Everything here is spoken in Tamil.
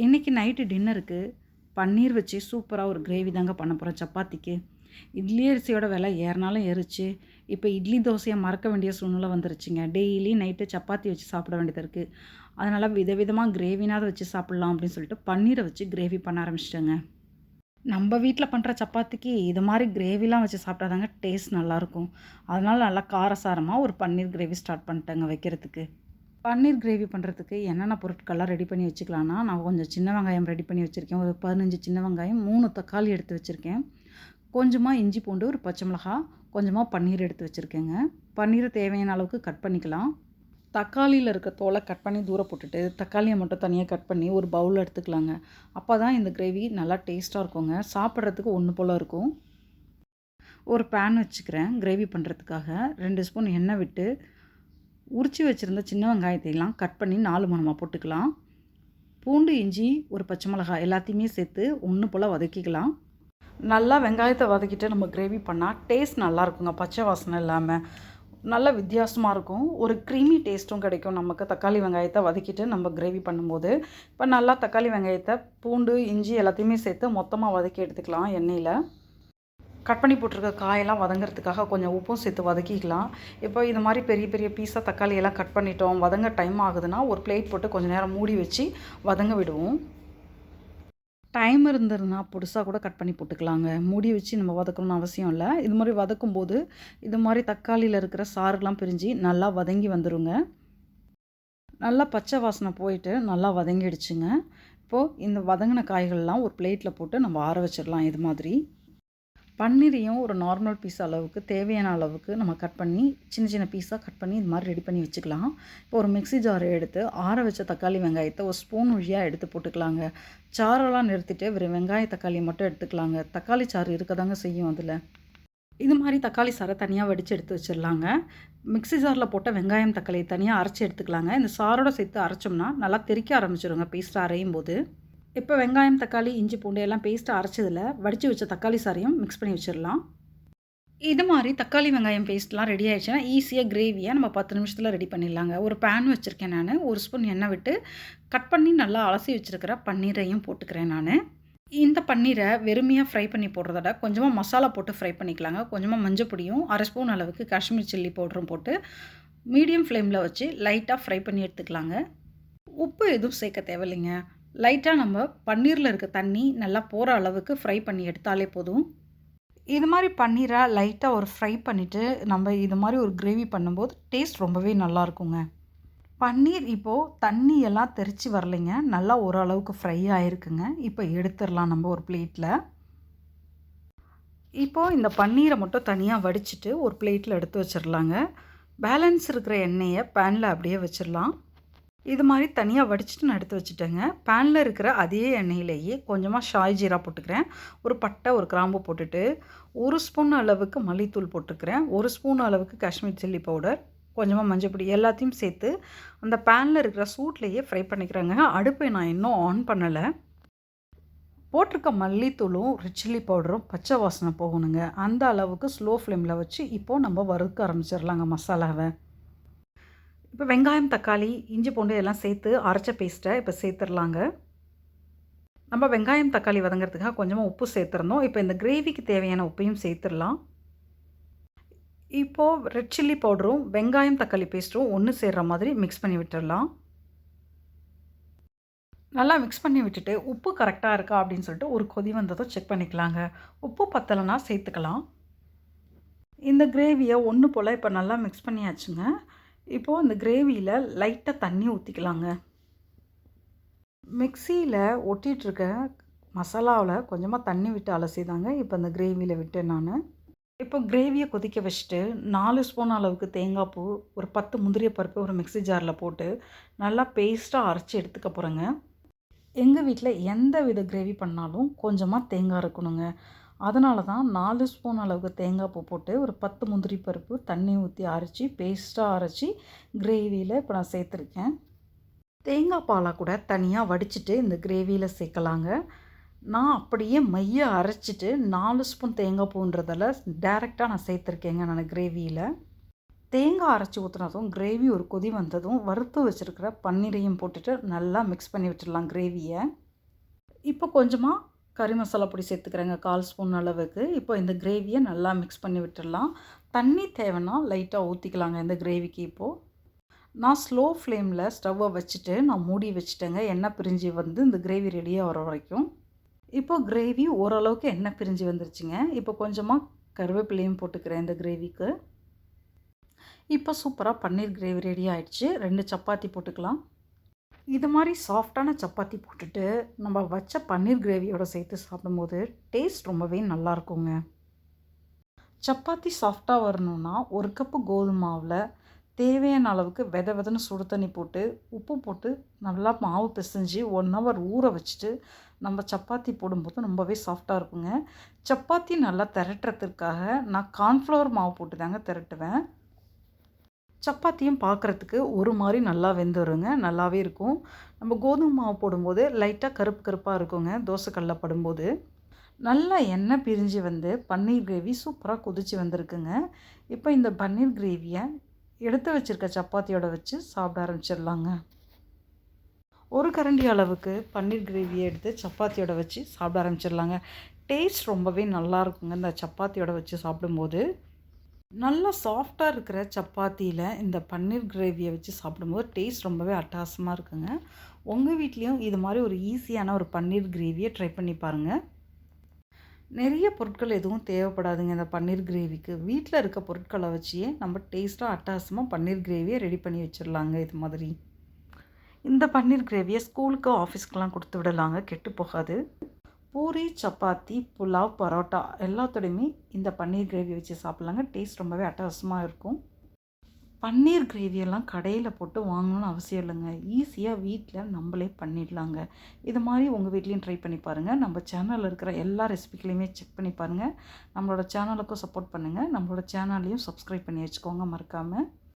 இன்றைக்கி நைட்டு டின்னருக்கு பன்னீர் வச்சு சூப்பராக ஒரு கிரேவி தாங்க பண்ண போகிறேன் சப்பாத்திக்கு. இட்லி அரிசியோட விலை ஏறினாலும் ஏறிச்சு. இப்போ இட்லி தோசையை மறக்க வேண்டிய சூழ்நிலை வந்துருச்சுங்க. டெய்லி நைட்டு சப்பாத்தி வச்சு சாப்பிட வேண்டியது இருக்குது அதனால் விதவிதமாக கிரேவினாவது வச்சு சாப்பிட்லாம் அப்படின்னு சொல்லிட்டு பன்னீரை வச்சு கிரேவி பண்ண ஆரம்பிச்சிட்டேங்க. நம்ம வீட்டில் பண்ணுற சப்பாத்திக்கு இது மாதிரி கிரேவிலாம் வச்சு சாப்பிட்டா தாங்க டேஸ்ட் நல்லாயிருக்கும் அதனால் நல்லா காரசாரமாக ஒரு பன்னீர் கிரேவி ஸ்டார்ட் பண்ணிட்டேங்க வைக்கிறதுக்கு. பன்னீர் கிரேவி பண்ணுறதுக்கு என்னென்ன பொருட்கள்லாம் ரெடி பண்ணி வச்சுக்கலான்னா நான் கொஞ்சம் சின்ன வெங்காயம் ரெடி பண்ணி வச்சுருக்கேன். ஒரு பதினஞ்சு சின்ன வெங்காயம் மூணு தக்காளி எடுத்து வச்சுருக்கேன். கொஞ்சமாக இஞ்சி பூண்டு ஒரு பச்சை மிளகா கொஞ்சமாக பன்னீர் எடுத்து வச்சுருக்கேங்க. பன்னீரை தேவையான அளவுக்கு கட் பண்ணிக்கலாம். தக்காளியில் இருக்க தோலை கட் பண்ணி தூர போட்டுட்டு தக்காளியை மட்டும் தனியாக கட் பண்ணி ஒரு பவுலில் எடுத்துக்கலாங்க. அப்போ தான் இந்த கிரேவி நல்லா டேஸ்ட்டாக இருக்குங்க. சாப்பிட்றதுக்கு ஒன்று போல் இருக்கும். ஒரு பேன் வச்சுக்கிறேன் கிரேவி பண்ணுறதுக்காக ரெண்டு ஸ்பூன் எண்ணெய் விட்டு உரித்து வச்சுருந்த சின்ன வெங்காயத்தையெல்லாம் கட் பண்ணி நாலு மணமாக போட்டுக்கலாம். பூண்டு இஞ்சி ஒரு பச்சை மிளகாய் எல்லாத்தையுமே சேர்த்து ஒன்று போல் வதக்கிக்கலாம். நல்லா வெங்காயத்தை வதக்கிட்டு நம்ம கிரேவி பண்ணால் டேஸ்ட் நல்லா இருக்குங்க. பச்சை வாசனை இல்லாமல் நல்ல வித்தியாசமாக இருக்கும். ஒரு க்ரீமி டேஸ்ட்டும் கிடைக்கும். நமக்கு தக்காளி வெங்காயத்தை வதக்கிட்டு நம்ம கிரேவி பண்ணும்போது. இப்போ நல்லா தக்காளி வெங்காயத்தை பூண்டு இஞ்சி எல்லாத்தையுமே சேர்த்து மொத்தமாக வதக்கி எடுத்துக்கலாம் எண்ணெயில். கட் பண்ணி போட்டிருக்க காயெல்லாம் வதங்கிறதுக்காக கொஞ்சம் உப்பும் சேர்த்து வதக்கிக்கலாம். இப்போ இது மாதிரி பெரிய பெரிய பீஸாக தக்காளி எல்லாம் கட் பண்ணிட்டோம். வதங்க டைம் ஆகுதுன்னா ஒரு பிளேட் போட்டு கொஞ்சம் நேரம் மூடி வச்சு வதங்க விடுவோம். டைம் இருந்ததுன்னா புதுசாக கூட கட் பண்ணி போட்டுக்கலாங்க. மூடி வச்சு நம்ம வதக்கணும்னு அவசியம் இல்லை. இது மாதிரி வதக்கும் போது இது மாதிரி தக்காளியில் இருக்கிற சாறுலாம் பிரிஞ்சு நல்லா வதங்கி வந்துடுங்க நல்லா பச்சை வாசனை போயிட்டு நல்லா வதங்கிடுச்சுங்க. இப்போது இந்த வதங்கின காய்கள்லாம் ஒரு பிளேட்டில் போட்டு நம்ம ஆற வச்சிடலாம் இது மாதிரி. பன்னீரையும் ஒரு நார்மல் பீஸ் அளவுக்கு தேவையான அளவுக்கு நம்ம கட் பண்ணி சின்ன சின்ன பீஸாக கட் பண்ணி இது மாதிரி ரெடி பண்ணி வச்சுக்கலாம். இப்போ ஒரு மிக்ஸி ஜாரை எடுத்து ஆற வச்ச தக்காளி வெங்காயத்தை ஒரு ஸ்பூன் வழியாக எடுத்து போட்டுக்கலாங்க. சாரெல்லாம் நிறுத்திட்டு வெறும் வெங்காய தக்காளி மட்டும் எடுத்துக்கலாங்க. தக்காளி சாறு இருக்க தாங்க செய்யும் அதில். இது மாதிரி தக்காளி சாரை தனியாக வடித்து எடுத்து வச்சிடலாங்க. மிக்ஸி ஜாரில் போட்ட வெங்காயம் தக்காளி தனியாக அரைச்சி எடுத்துக்கலாங்க. இந்த சாரோட சேர்த்து அரைச்சோம்னா நல்லா தெறிக்க ஆரம்பிச்சிருங்க பேஸ்ட் அரையும் போது இப்போ வெங்காயம் தக்காளி இஞ்சி பூண்டு எல்லாம் பேஸ்ட்டு அரைச்சதில் வடித்து வச்ச தக்காளி சாரையும் மிக்ஸ் பண்ணி வச்சிடலாம். இது மாதிரி தக்காளி வெங்காயம் பேஸ்ட்லாம் ரெடி ஆகிடுச்சுன்னா ஈஸியாக கிரேவியாக நம்ம பத்து நிமிஷத்தில் ரெடி பண்ணிடலாங்க. ஒரு பேன் வச்சுருக்கேன் நான். ஒரு ஸ்பூன் எண்ணெய் விட்டு கட் பண்ணி நல்லா அலசி வச்சுருக்கிற பன்னீரையும் போட்டுக்கிறேன் நான். இந்த பன்னீரை வெறுமையாக ஃப்ரை பண்ணி போடுறத விட கொஞ்சமாக மசாலா போட்டு ஃப்ரை பண்ணிக்கலாங்க. கொஞ்சமாக மஞ்சள் பொடியும் அரை ஸ்பூன் அளவுக்கு காஷ்மீர் சில்லி பவுடரும் போட்டு மீடியம் ஃப்ளேமில் வச்சு லைட்டாக ஃப்ரை பண்ணி எடுத்துக்கலாங்க. உப்பு எதுவும் சேர்க்க தேவையில்லைங்க. லைட்டாக நம்ம பன்னீரில் இருக்க தண்ணி நல்லா போகிற அளவுக்கு ஃப்ரை பண்ணி எடுத்தாலே போதும். இது மாதிரி பன்னீரை லைட்டாக ஒரு ஃப்ரை பண்ணிவிட்டு நம்ம இது மாதிரி ஒரு கிரேவி பண்ணும்போது டேஸ்ட் ரொம்பவே நல்லா இருக்குங்க. பன்னீர் இப்போது தண்ணி எல்லாம் வரலைங்க. நல்லா ஓரளவுக்கு ஃப்ரை ஆகிருக்குங்க இப்போ எடுத்துடலாம் நம்ம ஒரு பிளேட்டில் இப்போது இந்த பன்னீரை மட்டும் தனியாக வடிச்சிட்டு ஒரு பிளேட்டில் எடுத்து வச்சிடலாங்க. பேலன்ஸ் இருக்கிற எண்ணெயை பேனில் அப்படியே வச்சிடலாம். இது மாதிரி தனியாக வடிச்சிட்டு நான் எடுத்து வச்சுட்டேங்க. பேனில் இருக்கிற அதே எண்ணெயிலேயே கொஞ்சமாக ஷாய் ஜீரா போட்டுக்கிறேன். ஒரு பட்டை ஒரு கிராம்பு போட்டுட்டு ஒரு ஸ்பூன் அளவுக்கு மல்லித்தூள் போட்டுக்கிறேன். ஒரு ஸ்பூன் அளவுக்கு காஷ்மீர் சில்லி பவுடர் கொஞ்சமாக மஞ்சப்பொடி எல்லாத்தையும் சேர்த்து அந்த பேனில் இருக்கிற சூட்லேயே ஃப்ரை பண்ணிக்கிறேங்க. அடுப்பை நான் இன்னும் ஆன் பண்ணலை. போட்டிருக்க மல்லித்தூளும் சில்லி பவுடரும் பச்சை வாசனை போகணுங்க. அந்த அளவுக்கு ஸ்லோ ஃப்ளேமில் வச்சு இப்போது நம்ம வறுக்க ஆரம்பிச்சிடலாங்க மசாலாவை. இப்போ வெங்காயம் தக்காளி இஞ்சி பூண்டு எல்லாம் சேர்த்து அரைச்ச பேஸ்ட்டை இப்போ சேர்த்துடலாங்க. நம்ம வெங்காயம் தக்காளி வதங்கிறதுக்காக கொஞ்சமாக உப்பு சேர்த்துருந்தோம் இப்போ இந்த கிரேவிக்கு தேவையான உப்பையும் சேர்த்துடலாம். இப்போது ரெட் சில்லி பவுடரும் வெங்காயம் தக்காளி பேஸ்ட்டும் ஒன்று சேர்கிற மாதிரி மிக்ஸ் பண்ணி விட்டுடலாம். நல்லா மிக்ஸ் பண்ணி விட்டுட்டு உப்பு கரெக்டாக இருக்கா அப்படின்னு சொல்லிட்டு ஒரு கொதி வந்ததும் செக் பண்ணிக்கலாங்க. உப்பு பத்தலைன்னா சேர்த்துக்கலாம். இந்த கிரேவியை ஒன்று போல் இப்போ நல்லா மிக்ஸ் பண்ணியாச்சுங்க. இப்போது அந்த கிரேவியில் லைட்டாக தண்ணி ஊற்றிக்கலாங்க மிக்சியில் ஒட்டிகிட்ருக்க மசாலாவில் கொஞ்சமாக தண்ணி விட்டு அலசிதாங்க. இப்போ இந்த கிரேவியில் விட்டேன் நான். இப்போ கிரேவியை கொதிக்க வச்சுட்டு நாலு ஸ்பூன் அளவுக்கு தேங்காய் பூ ஒரு பத்து முந்திரிய பருப்பு ஒரு மிக்சி ஜாரில் போட்டு நல்லா பேஸ்ட்டாக அரைச்சி எடுத்துக்க போகிறேங்க எங்கள் வீட்டில் எந்த வித கிரேவி பண்ணாலும் கொஞ்சமாக தேங்காய் இருக்கணுங்க அதனால தான் நாலு ஸ்பூன் அளவுக்கு தேங்காய் பூ போட்டு ஒரு பத்து முந்திரி பருப்பு தண்ணி ஊற்றி அரைச்சி பேஸ்ட்டாக அரைச்சி கிரேவியில் இப்போ நான் சேர்த்துருக்கேன். தேங்காய் பாலாக கூட தனியாக வடிச்சிட்டு இந்த கிரேவியில் சேர்க்கலாங்க. நான் அப்படியே மைய அரைச்சிட்டு நாலு ஸ்பூன் தேங்காய் பூன்றதில் டேரெக்டாக நான் சேர்த்துருக்கேங்க நான் கிரேவியில் தேங்காய் அரைச்சி ஊற்றுனதும் கிரேவி ஒரு கொதி வந்ததும் வறுத்து வச்சுருக்கிற பன்னீரையும் போட்டுட்டு நல்லா மிக்ஸ் பண்ணி விட்டுடலாம் கிரேவியை இப்போ கொஞ்சமாக கறி மசாலா பொடி சேர்த்துக்கிறேங்க கால் ஸ்பூன் அளவுக்கு. இப்போ இந்த கிரேவியை நல்லா மிக்ஸ் பண்ணி விட்டுடலாம். தண்ணி தேவைன்னா லைட்டாக ஊற்றிக்கலாங்க இந்த கிரேவிக்கு இப்போது நான் ஸ்லோ ஃப்ளேமில் ஸ்டவ்வை வச்சுட்டு நான் மூடி வச்சுட்டேங்க. எண்ணெய் பிரிஞ்சு வந்து இந்த கிரேவி ரெடியாக வர வரைக்கும். இப்போது கிரேவி ஓரளவுக்கு எண்ணெய் பிரிஞ்சு வந்துருச்சுங்க. இப்போ கொஞ்சமாக கருவேப்பிலையும் போட்டுக்கிறேன் இந்த கிரேவிக்கு. இப்போ சூப்பராக பன்னீர் கிரேவி ரெடி ஆகிடுச்சு ரெண்டு சப்பாத்தி போட்டுக்கலாம். இது மாதிரி சாஃப்டான சப்பாத்தி போட்டுட்டு நம்ம வச்ச பன்னீர் கிரேவியோட சேர்த்து சாப்பிடும்போது டேஸ்ட் ரொம்பவே நல்லா இருக்குங்க சப்பாத்தி சாஃப்டாக வரணும்னா ஒரு கப்பு கோதுமை மாவில் தேவையான அளவுக்கு வித விதன்னு சுடு தண்ணி போட்டு உப்பு போட்டு நல்லா மாவு பிசைஞ்சு ஒன் ஹவர் ஊற வச்சுட்டு நம்ம சப்பாத்தி போடும்போது ரொம்பவே சாஃப்டாக இருக்குங்க. சப்பாத்தி நல்லா திரட்டுறதுக்காக நான் கார்ன்ஃப்ளவர் மாவு போட்டு தாங்க திரட்டுவேன். சப்பாத்தியும் பார்க்குறதுக்கு ஒரு மாதிரி நல்லா வெந்துருங்க. நல்லாவே இருக்கும். நம்ம கோதுமை மாவு போடும்போது லைட்டாக கருப்பு கருப்பாக இருக்குங்க. தோசைக்கல்ல படும்போது. நல்லா எண்ணெய் பிரிஞ்சு வந்து பன்னீர் கிரேவி சூப்பராக கொதிச்சு வந்திருக்குங்க. இப்போ இந்த பன்னீர் கிரேவியை எடுத்து வச்சுருக்க சப்பாத்தியோட வச்சு சாப்பிட ஆரம்பிச்சிடலாங்க. ஒரு கரண்டி அளவுக்கு பன்னீர் கிரேவியை எடுத்து சப்பாத்தியோட வச்சு சாப்பிட ஆரம்பிச்சிடலாங்க. டேஸ்ட் ரொம்பவே நல்லா இருக்குங்க. இந்த சப்பாத்தியோட வச்சு சாப்பிடும்போது. நல்லா சாஃப்டாக இருக்கிற சப்பாத்தியில் இந்த பன்னீர் கிரேவியை வச்சு சாப்பிடும்போது டேஸ்ட் ரொம்பவே அட்டகாசமாக இருக்குங்க. உங்கள் வீட்லேயும் இது மாதிரி ஒரு ஈஸியான ஒரு பன்னீர் கிரேவியை ட்ரை பண்ணி பாருங்கள் நிறைய பொருட்கள் எதுவும் தேவைப்படாதுங்க இந்த பன்னீர் கிரேவிக்கு. வீட்டில் இருக்க பொருட்களை வச்சே நம்ம டேஸ்ட்டாக அட்டகாசமாக பன்னீர் கிரேவியை ரெடி பண்ணி வச்சிடலாங்க இது மாதிரி. இந்த பன்னீர் கிரேவியை ஸ்கூலுக்கு ஆஃபீஸ்க்கெலாம் கொடுத்து விடலாங்க கெட்டு போகாது. பூரி சப்பாத்தி புலாவ் பரோட்டா எல்லாத்தோடையுமே இந்த பன்னீர் கிரேவி வச்சு சாப்பிட்லாங்க. டேஸ்ட் ரொம்பவே அட்டகாசமாக இருக்கும். பன்னீர் கிரேவியெல்லாம் கடையில் போட்டு வாங்கணும்னு அவசியம் இல்லைங்க. ஈஸியாக வீட்டில் நம்மளே பண்ணிடலாங்க. இது மாதிரி உங்கள் வீட்லேயும் ட்ரை பண்ணி பாருங்கள் நம்ம சேனலில் இருக்கிற எல்லா ரெசிபிகளையுமே செக் பண்ணி பாருங்கள் நம்மளோட சேனலுக்கும் சப்போர்ட் பண்ணுங்கள் நம்மளோட சேனல்லையும் சப்ஸ்கிரைப் பண்ணி வச்சுக்கோங்க மறக்காமல்